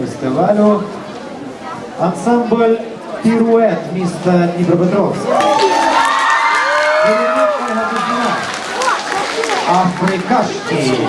фестивалю. Ансамбль Пірует міста Дніпропетровськ. Керівник Ольга Кузьміна. Африкашки.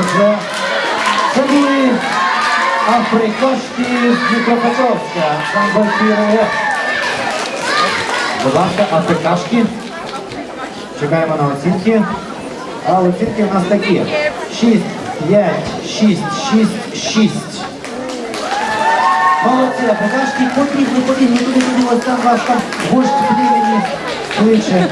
Отже, це були африкашки з Дніпропетровська. Ансамбль Будь ласка, африкашки. Чекаємо на оцінки. А оцінки в нас такі. 6, 5, 6, 6, 6. Молодці, африкашки, потрібно, потрібно, туди, туди, ось там вас там вождь племені кличе.